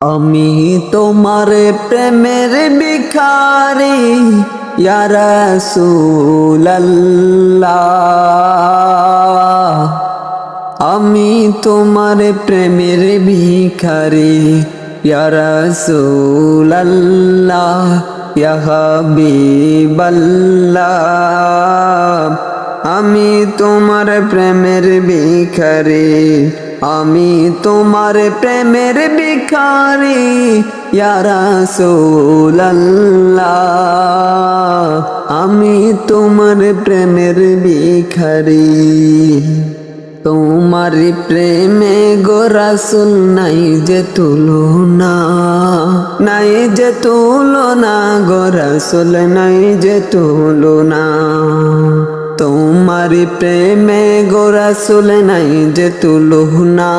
আমি তোমার প্রেমের ভিখারি ইয়ারসুল্লাহ আমি তোমার প্রেমের ভিখারি ইয়ারসুল্লাহ ইয়াহাবিবাল্লাহ আমি তোমার প্রেমের ভিখারি। আমি তোমার প্রেমের ভিখারি ইয়ারসুল্লাহ আমি তোমার প্রেমের ভিখারি। তোমার প্রেমে গোরাসুল নাই যে তুলনা, নাই যে তুলনা গোরাসুল নাই যে তুলনা। তোমার প্রেমে গোরাসুল নাই যে তুলনা,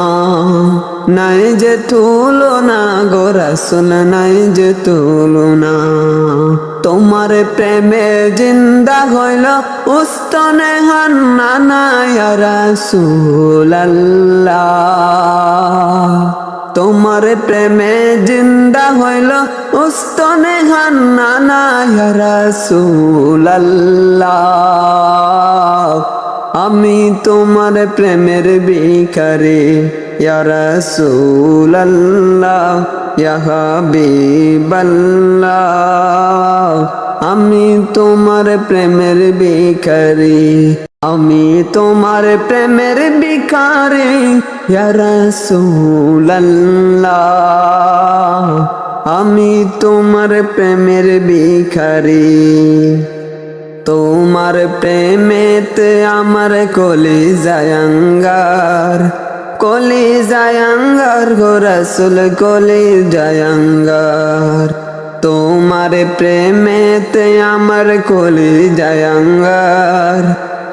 নাই যে তুলনা গোরাসুল নাই যে তুলনা। তোমার প্রেমে জিন্দা হইল উস্তনে হান্না রাসূলুল্লাহ তোমার প্রেমে জিন্দা হইল উস্তনে হান্না আমি তোমার প্রেমের বিকারে ইয়ারসুল্লাহ ইয়া হাবিবাল্লাহ। আমি তোমার প্রেমের ভিখারি, আমি তোমার প্রেমের ভিখারি রাসূলুল্লাহ। আমি তোমার প্রেমের ভিখারি, তোমার প্রেমেতে আমার কলি জায়াঙ্গার কলি জায়াঙ্গার গো রসুল, কলি জায়াঙ্গার। তোমার প্রেমেতে আমার কলি জায়াঙ্গার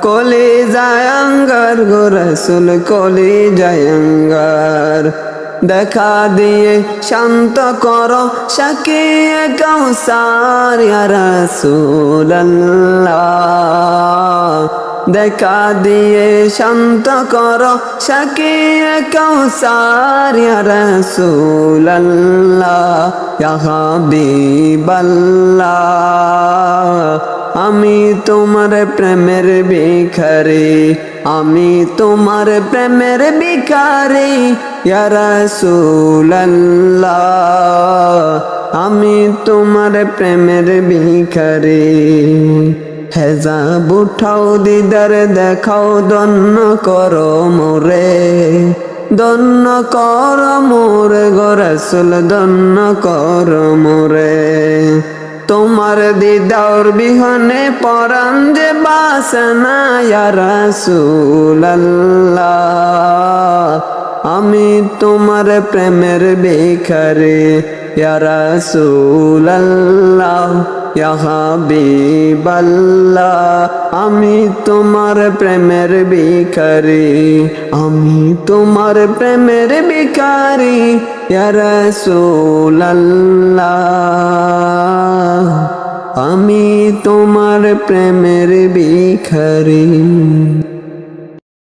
কলি জায়াঙ্গার গো রসুল, কলি জায়াঙ্গার। দেখা দিয়ে শান্ত করো শাকিয়ে কৌসার রাসূলুল্লাহ। দেখা দিয়ে শান্ত করো শাকিয়ে কৌসার হাবিবাল্লাহ। আমি তোমার প্রেমের ভিখারি, আমি তোমার প্রেমের ভিখারি রাসূলুল্লাহ। আমি তোমার প্রেমের ভিখারি। হেজা বুঠাও দিদার, দেখাও দন্ন করো মোরে। দন্ন কর মোরে গরসুল দন্ন কর মোরে। তোমার দিদার বিহনে পরান যে বাসনা রাসূলুল্লাহ। আমি তোমার প্রেমের ভিখারি, ইয়া রাসূলুল্লাহ ইয়া হাবিবাল্লাহ, আমি তোমার প্রেমের ভিখারি, আমি তোমার প্রেমের ভিখারি, ইয়া রাসূলুল্লাহ, আমি তোমার প্রেমের ভিখারি।